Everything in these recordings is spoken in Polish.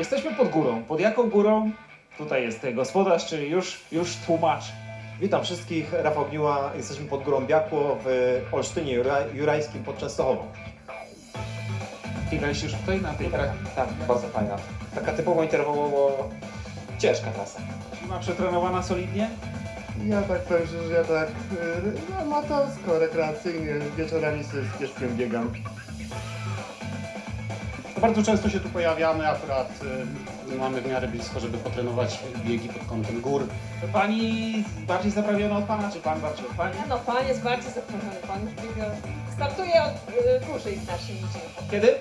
Jesteśmy pod górą. Pod jaką górą? Tutaj jest gospodarz, czyli już, już tłumacz. Witam wszystkich, Rafał Gniła, jesteśmy pod Górą Biakło w Olsztynie Jura- Jurajskim pod Częstochową. Grałeś już tutaj na tej trasie? Tak, bardzo fajna. Taka typowo interwałowo ciężka trasa. Ma przetrenowana solidnie? Ja tak powiem, szczerze, że ja tak y, amatorsko, rekreacyjnie, wieczorami sobie z pieszkiem biegam. Bardzo często się tu pojawiamy, akurat y, mamy w miarę blisko, żeby potrenować biegi pod kątem gór. To pani bardziej zaprawiona od pana, czy pan bardziej od pani? No, pan jest bardziej zaproszony, pan już biega. Startuje od y, dłużej znacznie niż ja. Kiedy?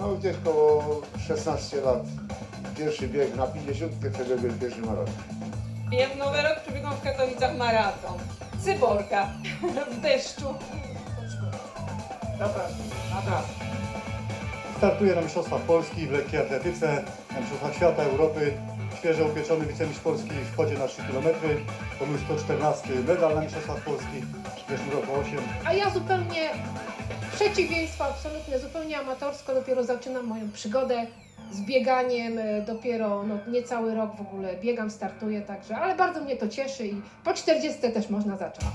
No gdzieś koło 16 lat. Pierwszy bieg na 50 przebiegłem pierwszy maraton. Ja w Nowy Rok przebiegłam w Katowicach maraton. Cyborga w deszczu. Dobra, dobra. Startuję na Mistrzostwach Polski w lekkiej atletyce, na Mistrzostwach Świata, Europy. Świeżo upieczony wicemistrz Polski w chodzie na 3 km. To mój 114 medal na Mistrzostwach Polski. W zeszłym roku 8. A ja zupełnie przeciwieństwo, absolutnie, zupełnie amatorsko dopiero zaczynam moją przygodę z bieganiem, e, dopiero no, niecały rok w ogóle biegam, startuję także, ale bardzo mnie to cieszy i po 40 też można zacząć.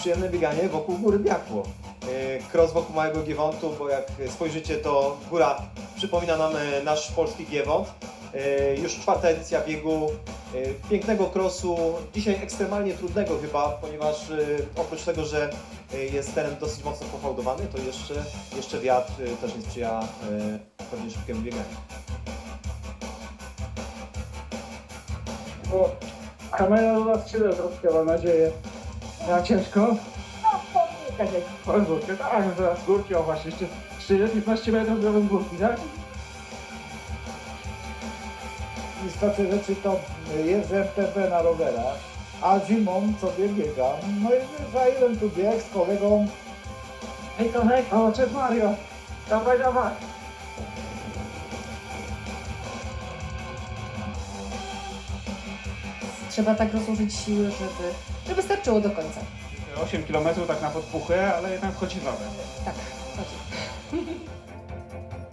Przyjemne bieganie wokół Góry Biakło. E, Cross wokół Małego Giewontu, bo jak spojrzycie to góra przypomina nam e, nasz polski Giewont. E, Już czwarta edycja biegu, pięknego crossu, dzisiaj ekstremalnie trudnego chyba, ponieważ oprócz tego, że jest teren dosyć mocno pofałdowany, to jeszcze, jeszcze wiatr też nie sprzyja pewnie szybkiemu bieganiu. Kamera do nas skrzydła troszkę, mam nadzieję. Ja ciężko? No, podwórkę jak podwórkę, tak, zaraz górki, o właśnie, jeszcze 3-15 metrów do górki, tak? z takiej rzeczy to jeżdżę MTB na rowerach, a zimą sobie biegam. No i zajęłem tu bieg z kolegą. Hejko, hejko, cześć Mario! Dawaj, dawaj! Trzeba tak rozłożyć siły, żeby, żeby starczyło do końca. 8 km tak na podpuchę, ale jednak wchodzi wawę. Tak.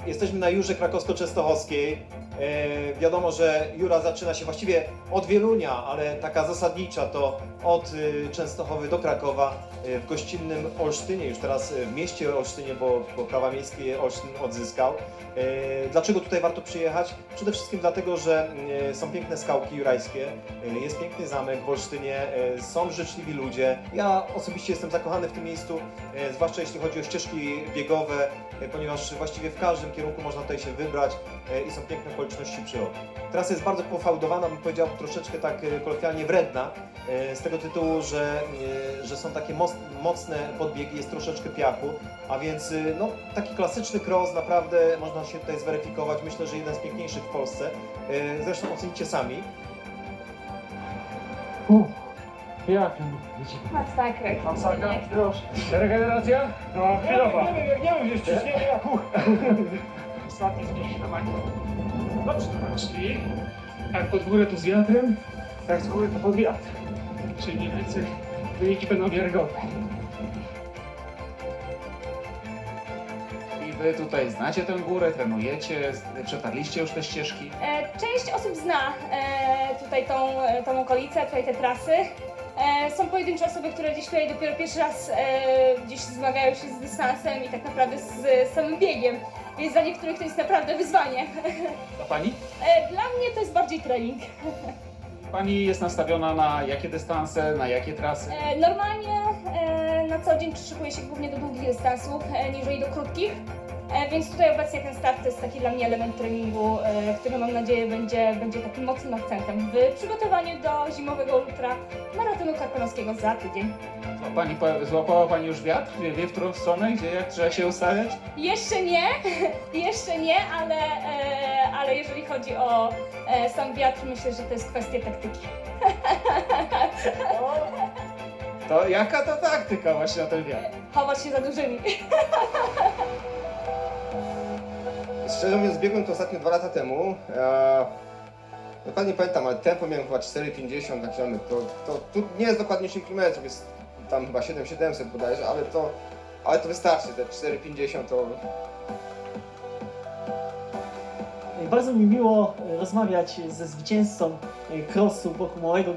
Jesteśmy na Jurze Krakowsko-Częstochowskiej. E, wiadomo, że Jura zaczyna się właściwie od Wielunia, ale taka zasadnicza to od y, Częstochowy do Krakowa y, w gościnnym Olsztynie, już teraz y, w mieście Olsztynie, bo, bo prawa miejskie Olsztyn odzyskał. E, dlaczego tutaj warto przyjechać? Przede wszystkim dlatego, że y, są piękne skałki jurajskie, y, jest piękny zamek w Olsztynie, y, są życzliwi ludzie. Ja osobiście jestem zakochany w tym miejscu, e, zwłaszcza jeśli chodzi o ścieżki biegowe, e, ponieważ właściwie w każdym kierunku można tutaj się wybrać e, i są piękne okoliczności przyrody. Trasa jest bardzo pofałdowana, bym powiedział troszeczkę tak e, kolokwialnie wredna, e, z tego tytułu, że, że są takie moc- mocne podbiegi, jest troszeczkę piachu, a więc no, taki klasyczny cross naprawdę można się tutaj zweryfikować. Myślę, że jeden z piękniejszych w Polsce. Zresztą ocenicie sami. Jak? Masakra. Masakra, proszę. Regeneracja? No, chwilowa. Nie wiem, jak nie wiem, gdzieś ciśnienie, jak uch. Ostatni z 10 km. Dobrze, czyli jak pod górę to z wiatrem, jak z góry to pod wiatr. Czyli mniej więcej wyniki będą wiarygodne. I wy tutaj znacie tę górę, trenujecie, przetarliście już te ścieżki. E, Część osób zna e, tutaj tą, e, tą okolicę, tutaj te trasy. E, Są pojedyncze osoby, które gdzieś tutaj dopiero pierwszy raz e, gdzieś zmagają się z dystansem i tak naprawdę z, z samym biegiem. Więc dla niektórych to jest naprawdę wyzwanie. A pani? E, Dla mnie to jest bardziej trening. Pani jest nastawiona na jakie dystanse, na jakie trasy? E, Normalnie e, na co dzień przyszykuję się głównie do długich dystansów, e, niżeli do krótkich. E, Więc tutaj obecnie ten start to jest taki dla mnie element treningu, e, który mam nadzieję będzie, będzie takim mocnym akcentem w przygotowaniu do zimowego ultra maratonu karkonoskiego za tydzień. Pani złapała Pani już wiatr? Wie, wie w którą stronę, gdzie, jak trzeba się ustawiać? Jeszcze nie, jeszcze nie, ale, e, ale jeżeli chodzi o e, sam wiatr, myślę, że to jest kwestia taktyki. To jaka to taktyka właśnie na ten wiatr? Chować się za dużymi. Szczerze mówiąc, biegłem to ostatnio dwa lata temu. E, dokładnie pamiętam, ale tempo miałem chyba 4,50 na kilometr. To, to tu nie jest dokładnie 8 km, jest tam chyba 7,700 bodajże, ale to ale to wystarczy, te 4,50 to Bardzo mi miło e, rozmawiać ze zwycięzcą e, crossu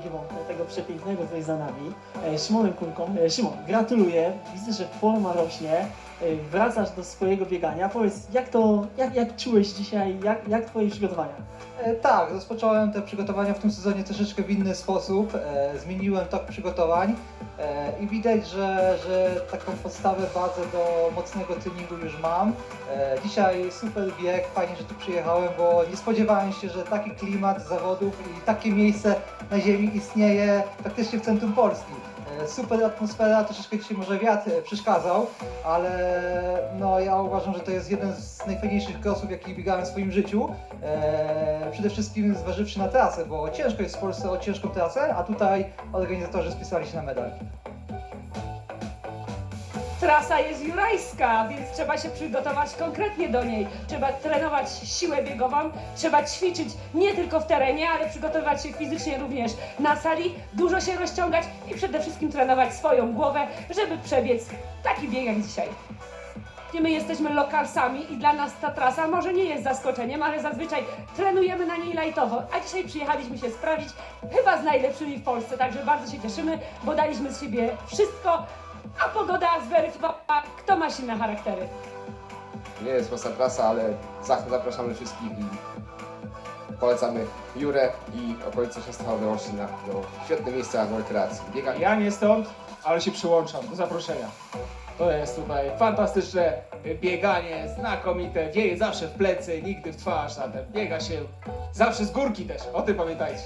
Giewonta, tego przepięknego tutaj za nami, e, Szymonem Kulką. Szymon, gratuluję, widzę, że forma rośnie, wracasz do swojego biegania. Powiedz, jak to, jak, jak czułeś dzisiaj, jak, jak twoje przygotowania? E, Tak, rozpocząłem te przygotowania w tym sezonie troszeczkę w inny sposób. E, zmieniłem tok przygotowań i widać, że, że taką podstawę, bazę do mocnego treningu już mam. E, dzisiaj super bieg, fajnie, że tu przyjechałem, bo nie spodziewałem się, że taki klimat zawodów i takie miejsce na ziemi istnieje praktycznie w centrum Polski. E, super atmosfera, troszeczkę dzisiaj może wiatr e, przeszkadzał, ale no, ja uważam, że to jest jeden z najfajniejszych crossów, jaki biegałem w swoim życiu. E, przede wszystkim zważywszy na trasę, bo ciężko jest w Polsce o ciężką trasę, a tutaj organizatorzy spisali się na medal. Trasa jest jurajska, więc trzeba się przygotować konkretnie do niej. Trzeba trenować siłę biegową, trzeba ćwiczyć nie tylko w terenie, ale przygotowywać się fizycznie również na sali, dużo się rozciągać i przede wszystkim trenować swoją głowę, żeby przebiec taki bieg jak dzisiaj. My jesteśmy lokalsami i dla nas ta trasa może nie jest zaskoczeniem, ale zazwyczaj trenujemy na niej lajtowo, a dzisiaj przyjechaliśmy się sprawdzić chyba z najlepszymi w Polsce, także bardzo się cieszymy, bo daliśmy z siebie wszystko, a pogoda zweryfikowała, kto ma silne charaktery. nie jest prosta trasa, ale zapraszamy wszystkich i polecamy Jurę i okolice Częstochowy Olsztyna do świetne miejsca do rekreacji. Biega Ja nie stąd, ale się przyłączam do zaproszenia. To jest tutaj fantastyczne bieganie, znakomite, wieje zawsze w plecy, nigdy w twarz, zatem biega się zawsze z górki też, o tym pamiętajcie.